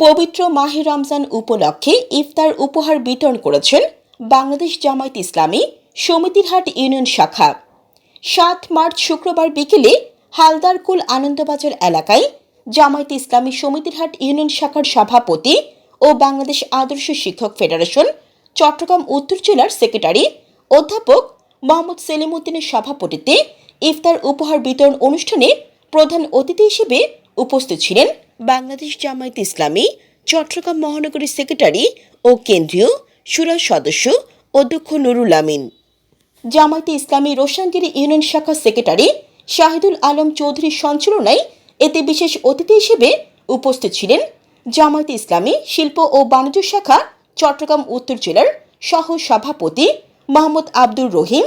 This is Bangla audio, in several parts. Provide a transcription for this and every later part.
পবিত্র মাহে রমজান উপলক্ষে ইফতার উপহার বিতরণ করেছেন বাংলাদেশ জামায়াত ইসলামী সমিতিরহাট ইউনিয়ন শাখা। সাত মার্চ শুক্রবার বিকেলে হালদারকুল আনন্দবাজার এলাকায় জামায়াত ইসলামী সমিতিরহাট ইউনিয়ন শাখার সভাপতি ও বাংলাদেশ আদর্শ শিক্ষক ফেডারেশন চট্টগ্রাম উত্তর জেলার সেক্রেটারি অধ্যাপক মোহাম্মদ সেলিম উদ্দিনের সভাপতিত্বে ইফতার উপহার বিতরণ অনুষ্ঠানে প্রধান অতিথি হিসেবে উপস্থিত ছিলেন বাংলাদেশ জামায়াত ইসলামী, চট্টগ্রাম মহানগরীর সেক্রেটারি ও কেন্দ্রীয় সুরা সদস্য অধ্যক্ষ নুরুল আমিন। জামায়াতে ইসলামী রোশানগিরি ইউনিয়ন শাখা সেক্রেটারি শাহিদুল আলম চৌধুরীর সঞ্চালনায় এতে বিশেষ অতিথি হিসেবে উপস্থিত ছিলেন জামায়াতে ইসলামী শিল্প ও বাণিজ্য শাখা, চট্টগ্রাম উত্তর জেলার সহ সভাপতি মোহাম্মদ আব্দুর রহিম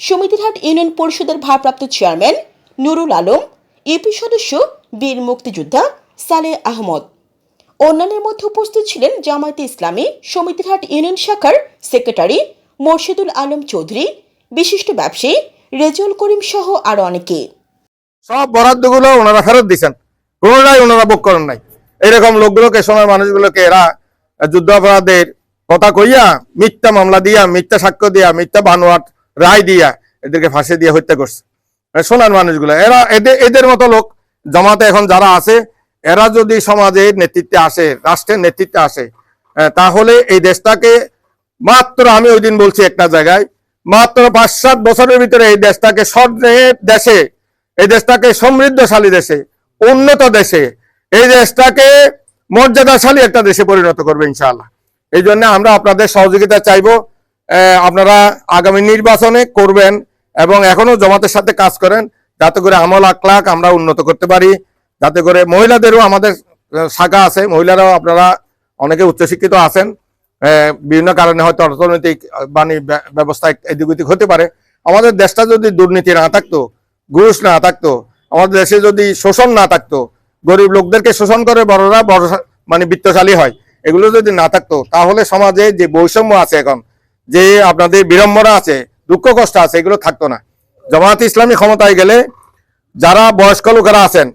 সমিতিরহাট ইউনিয়ন পরিষদের ভারপ্রাপ্ত চেয়ারম্যান নুরুল আলম, ইউপি সদস্য বীর মুক্তিযোদ্ধা সালে আহমদ। অন্যান্যের মধ্যে উপস্থিত ছিলেন জামায়াতে ইসলামী সমিতিরহাট ইউনিয়ন শাখার সেক্রেটারি মোর্শেদুল আলম চৌধুরী, বিশিষ্ট ব্যবসায়ী রেজুল করিম সহ আরও অনেকে। সব বরাদ্দগুলো ওনারা ফেরত দিচ্ছেন কোনোটাই ওনারা বুক করেন নাই। এরকম লোকগুলোকে, সময় মানুষগুলোকে এরা যুদ্ধ অপরাধের কথা কইয়া, মিথ্যা মামলা দিয়া, মিথ্যা সাক্ষ্য দিয়া, মিথ্যা বানোয়াট, রায় দিয়া এদেরকে ফাঁসি দিয়ে হত্যা করছে। শোনার মানুষগুলো, এরা এদের এদের মতো লোক জামাতে এখন যারা আছে, এরা যদি সমাজের নেতৃত্বে আসে, রাষ্ট্রের নেতৃত্বে আসে তাহলে এই দেশটাকে মাত্র আমি ওই দিন বলছি একটা জায়গায়, মাত্র পাঁচ সাত বছরের ভিতরে এই দেশটাকে স্বর্ণের দেশে, এই দেশটাকে সমৃদ্ধশালী দেশে, উন্নত দেশে, এই দেশটাকে মর্যাদাশালী একটা দেশে পরিণত করবে ইনশাআল্লাহ। এই জন্য আমরা আপনাদের সহযোগিতা চাইব আপনারা আগামী নির্বাচনে করবেন এবং এখনও জমাতের সাথে কাজ করেন। যাতে করে আমল আকলাক আমরা উন্নত করতে পারি, যাতে করে মহিলাদেরও আমাদের শাখা আছে, মহিলারাও আপনারা অনেকে উচ্চশিক্ষিত আছেন বিভিন্ন কারণে হয়তো অর্থনৈতিক বাণী ব্য- ব্যবস্থা এদিক ওদিক হতে পারে। আমাদের দেশটা যদি দুর্নীতি না থাকতো, ঘুষ না থাকতো, আমাদের দেশে যদি শোষণ না থাকতো, গরিব লোকদেরকে শোষণ করে বড়রা বড় মানে বিত্তশালী হয়, এগুলো যদি না থাকতো, তাহলে সমাজে যে বৈষম্য আছে এখন, যে আপনাদের বিড়ম্বনা আছে, দুঃখ কষ্ট আছে, এগুলো থাকতো না। জামায়াত ইসলামী ক্ষমতায় গেলে যারা বয়স্ক লোকেরা আছেন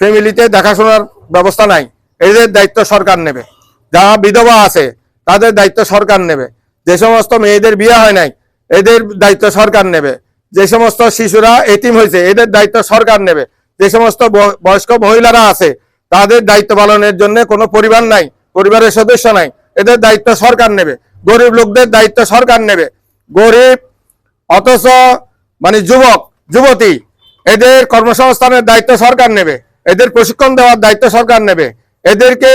ফ্যামিলিতে দেখাশোনার ব্যবস্থা নাই, এদের দায়িত্ব সরকার নেবে। যারা বিধবা আছে, তাদের দায়িত্ব সরকার নেবে। যে সমস্ত মেয়েদের বিয়ে হয় নাই, এদের দায়িত্ব সরকার নেবে। যে সমস্ত শিশুরা এতিম হয়েছে, এদের দায়িত্ব সরকার নেবে। যে সমস্ত বয়স্ক মহিলারা আছে, তাদের দায়িত্ব পালনের জন্য কোনো পরিবার নাই, পরিবারের সদস্য নাই, এদের দায়িত্ব সরকার নেবে। গরিব লোকদের দায়িত্ব সরকার নেবে। গরিব, অথচ মানে যুবক, যুবতী, এদের কর্মসংস্থানের দায়িত্ব সরকার নেবে, এদের প্রশিক্ষণ দেওয়ার দায়িত্ব সরকার নেবে, এদেরকে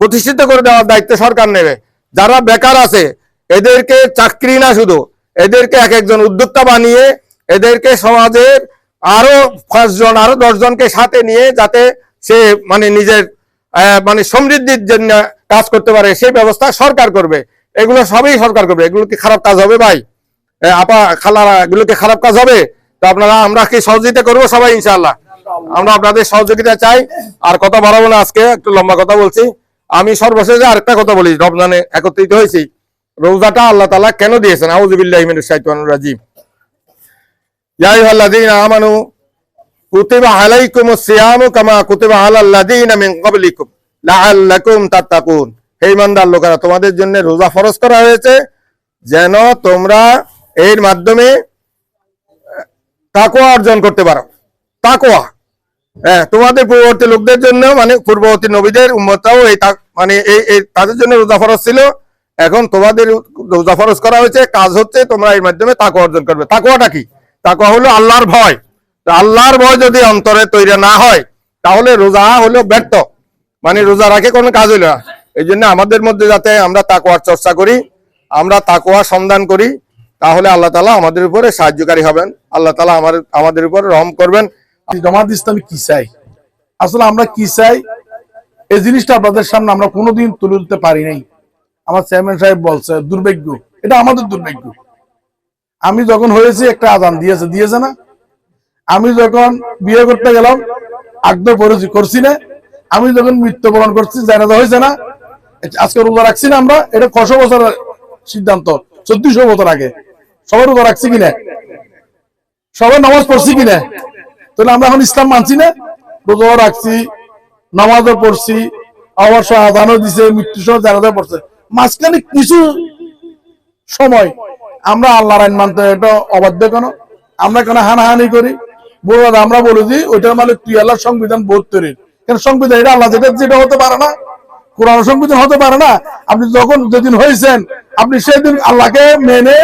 প্রতিষ্ঠিত করে দেওয়ার দায়িত্ব সরকার নেবে। যারা বেকার আছে, এদেরকে চাকরি না শুধু, এদেরকে এক একজন উদ্যোক্তা বানিয়ে, এদেরকে সমাজের আরও পাঁচজন, আরও দশজনকে সাথে নিয়ে যাতে সে মানে নিজের মানে সমৃদ্ধির জন্য কাজ করতে পারে, সেই ব্যবস্থা সরকার করবে। এগুলো সবই সরকার করবে। এগুলো কি খারাপ কাজ হবে ভাই? আপা, খালারা খারাপ কাজ হবে? তো আপনারা, আমরা কি সহযোগিতা করব সবাই, ইনশাআল্লাহ? আমরা আপনাদের সহযোগিতা চাই। আর কথা বাড়াবো না আজকে, একটু লম্বা কথা বলছি। আমি সর্বশেষে আরেকটা কথা বলি, রমজানে একত্রিত হয়েছি। রোজাটা আল্লাহ তালা কেন দিয়েছেন? আউজুবিল্লাহ রাজিম। ইয়া আইয়ুহাল্লাযীনা আমানু, কুতিবা আলাইকুমুস সিয়ামু কামা কুতিবা আলাল লাযীনা মিন ক্বাবলিকুম লাআল্লাকুম তাত্তাকুন। হে ইমানদার লোকেরা, তোমাদের জন্য রোজা ফরজ করা হয়েছে, যেন তোমরা এর মাধ্যমে, তাকওয়া অর্জন করতে পারো। তাকওয়া। হ্যাঁ তোমাদের পূর্ববর্তী লোকদের জন্য মানে পূর্ববর্তী নবীদের উম্মতাও এই মানে এই তাদের জন্য রোজা ফরজ ছিল। এখন তোমাদের রোজা ফরজ করা হয়েছে, কাজ হচ্ছে তোমরা এর মাধ্যমে তাকওয়া অর্জন করবে। তাকওয়াটা কি? তাকওয়া হলো আল্লাহর ভয়। আল্লাহর ভয় যদি অন্তরে তৈরি না হয়, তাহলে রোজা হলো ব্যর্থ। মানে রোজা রাখে কোনো কাজ হইল না। এই জন্য আমাদের মধ্যে যাতে আমরা তাকওয়ার চর্চা করি, আমরা তাকওয়া সন্ধান করি তাহলে আল্লাহ তালা আমাদের উপরে সাহায্যকারী হবেন। আল্লাহ তালা আমাদের আমাদের উপরে রহম করবেন। জামাত ইসলামী কি চাই আসলে আমরা কি চাই? এই জিনিসটা আপনাদের সামনে আমরা কোনোদিন তুলে ধরতে পারি নাই। আমার চেয়ারম্যান সাহেব বলছে, দুর্ভাগ্য। এটা আমাদের দুর্ভাগ্য। আমি যখন হয়েছি, একটা আদান দিয়েছে দিয়েছে না? আমি যখন বিয়ে করতে গেলাম, আগ্রহ করেছি, করছি না। আমি যখন মৃত্যুবরণ করছি, জানাজা হয়েছে না? আজকে রোজা রাখছি না আমরা? এটা কশো বছরের সিদ্ধান্ত, চোদ্দশো বছর আগে। সবাই রোজা রাখছি কিনা? সবাই নামাজ পড়ছি কিনা? তাহলে আমরা এখন ইসলাম মানছি না? রোজাও রাখছি, নামাজও পড়ছি অবশ্য আদানও দিছে মৃত্যু সহ জানাতে পড়ছে। মাঝখানে কিছু সময় আমরা আল্লাহর আইন মানতে এটা অবাধ্য কেন? আমরা কেন হানাহানি করি? বড় আমরা বলি যে ওইটার মানে তুই আল্লাহ সংবিধান বোধ তৈরি কেন সংবিধান এটা আল্লাহ যেটা যেটা হতে পারে না? কোরআন সংবিধান হতে পারে না? আপনি যখন যেদিন হয়েছেন, আপনি সেদিন আল্লাহকে মেনে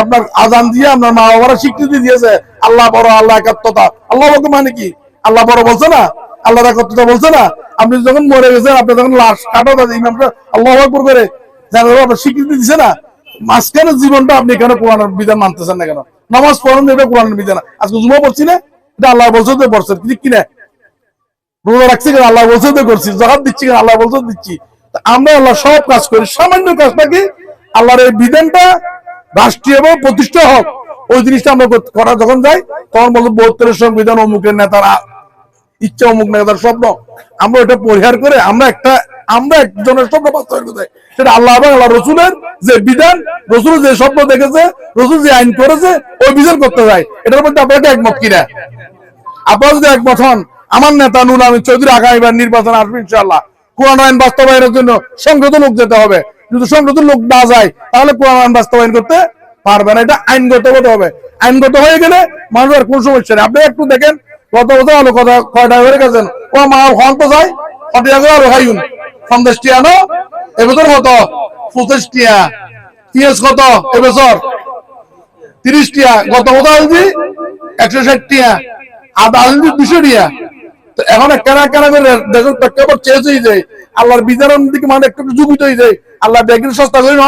আপনার আজান দিয়ে আপনার মা বাবারা স্বীকৃতি দিয়েছে। আল্লাহ বড়, আল্লাহ একাত্মতা। আল্লাহ বলতে মানে কি? আল্লাহ বড় বলছে না? আল্লাহর একাত্মতা বলছে না? আপনি যখন মরে গেছেন, আপনি যখন লাশ কাটা আল্লাহ করে আপনার স্বীকৃতি দিছে না, মাঝখানে জীবনটা আপনি কেন কোরআনের বিধান মানতেছেন না কেন? নামাজ পড়েন, এটা কোরআনের বিধান। আজকে জুমা পড়ছি না? এটা আল্লাহ বলছে তো পড়ছেন ঠিক কিনা? রোজা রাখছি কেন? আল্লাহ বলছে তো করছি। জবাব দিচ্ছি কেন? আল্লাহ বলছে দিচ্ছি। আমরা আল্লাহ সব কাজ করি। সামান্য কাজটা কি? আল্লাহর এই বিধানটা রাষ্ট্রীয় এবং প্রতিষ্ঠা হোক, ওই জিনিসটা আমরা করা যখন যাই তখন বলব বহত্তরের সংবিধান, অমুকের নেতারা ইচ্ছা, অমুক নেতার স্বপ্ন। আমরা ওটা পরিহার করে আমরা একটা আমরা একজনের স্বপ্ন বাস্তবায়ন করতে সেটা আল্লাহ এবং আল্লাহ রসুলের যে বিধান, রসুল যে স্বপ্ন দেখেছে, রসুল যে আইন করেছে, ওই বিধান করতে চাই। এটার মধ্যে আপনাকে একমত কিনা? আপনারা যদি একমত হন, আমার নেতা নুন আমি চৌধুরী আগামীবার নির্বাচন আসবে ইনশাল্লাহ কোরআন আইন বাস্তবায়নের জন্য লোক যেতে হবে। যদি লোক না যায়, তাহলে কোরআন আইন বাস্তবায়ন করতে পারবে না। এটা আইনগত হতে হবে। আইনগত হয়ে গেলে মানুষের কোন সমস্যা নেই। আপনি একটু দেখেন, গত বছর আলো কথা কয়টা হয়ে গেছেন? ও মা হন তো যায়? করে আলো খাইুন সন্দেশ টিয়া নো এবছর কত? পঁচিশ টিয়া পিঁয়াজ কত এবছর? তিরিশ টিয়া গত বছর আলজি একশো ষাট টিয়া আদা আলজি দুশো টিয়া তো এখন কেনা কেনা করে দেখুন প্রেক্ষাপট হয়ে যায় আল্লাহর বিচারের দিকে মানে একটু জুবিত হয়ে যায়। আল্লাহ ব্যাগির সস্তা করে না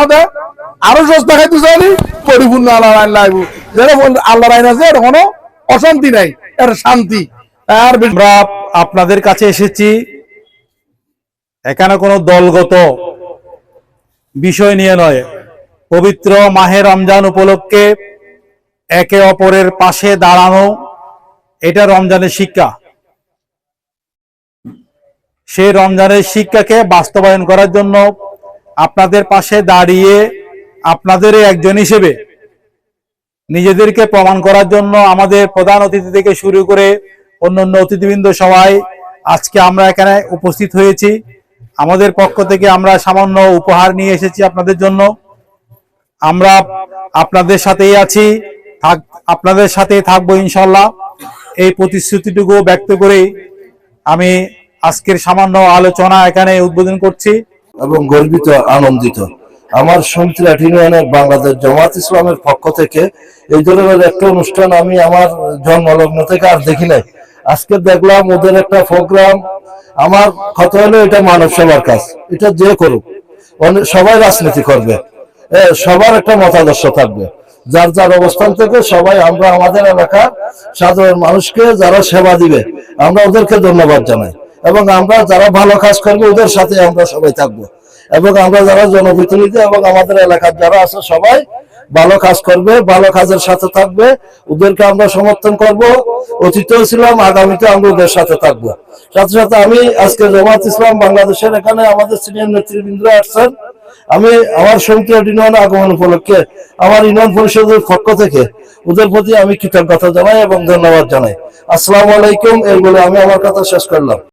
আরও সস্তা খাইতে চাইনি পরিপূর্ণ আল্লাহর আইন লাগবে যেটা বল- আল্লাহর আইন আছে, এটা কোনো অশান্তি নাই। এটা শান্তি। আর আমরা আপনাদের কাছে এসেছি। এখানে কোনো দলগত বিষয় নিয়ে নয়। পবিত্র মাহে রমজান উপলক্ষে একে অপরের পাশে দাঁড়ানো, এটা রমজানের শিক্ষা। সেই রমজানের শিক্ষাকে বাস্তবায়ন করার জন্য আপনাদের পাশে দাঁড়িয়ে আপনাদের একজন হিসেবে নিজেদেরকে প্রমাণ করার জন্য আমাদের প্রধান অতিথি থেকে শুরু করে অন্য অন্য অতিথিবৃন্দ সবাই আজকে আমরা এখানে উপস্থিত হয়েছি। আমাদের পক্ষ থেকে আমরা সামান্য উপহার নিয়ে এসেছি আপনাদের জন্য। আমরা আপনাদের সাথেই আছি, থাক, আপনাদের সাথেই থাকব ইনশাল্লাহ এই প্রতিশ্রুতিটুকু ব্যক্ত করে আমি আজকের সামান্য আলোচনা এখানে উদ্বোধন করছি। এবং গর্বিত, আনন্দিত। আমার সমিতিরাট ইউনিয়নের বাংলাদেশ জামাত ইসলামের পক্ষ থেকে এই ধরনের একটা অনুষ্ঠান আমি আমার জন্মলগ্ন থেকে আর দেখি নাই। আজকে দেখলাম ওদের একটা প্রোগ্রাম। আমার কথা হলো, এটা মানব সেবার কাজ। এটা যে করুক অনে- সবাই রাজনীতি করবে। সবার একটা মতাদর্শ থাকবে। যার যার অবস্থান থেকে সবাই, আমরা আমাদের এলাকার সাধারণ মানুষকে যারা সেবা দিবে, আমরা ওদেরকে ধন্যবাদ জানাই। এবং আমরা যারা ভালো কাজ করবে, ওদের সাথে আমরা সবাই থাকব। এবং আমরা যারা জনপ্রতিনিধি এবং আমাদের এলাকার যারা আছে, সবাই ভালো কাজ করবে, ভালো কাজের সাথে থাকবে। ওদেরকে আমরা সমর্থন করব। অতীতেও ছিলাম আগামীতে আমরা ওদের সাথে থাকব। সাথে সাথে আমি আজকে জামাত ইসলাম বাংলাদেশের এখানে আমাদের সিনিয়র নেতৃবৃন্দ আসছেন। আমি আমার সমিতি ইউনিয়ন আগমন উপলক্ষে আমার ইউনিয়ন পরিষদের পক্ষ থেকে ওদের প্রতি আমি কৃতজ্ঞতা জানাই এবং ধন্যবাদ জানাই। আসসালামু আলাইকুম, এই বলে আমি আমার কথা শেষ করলাম।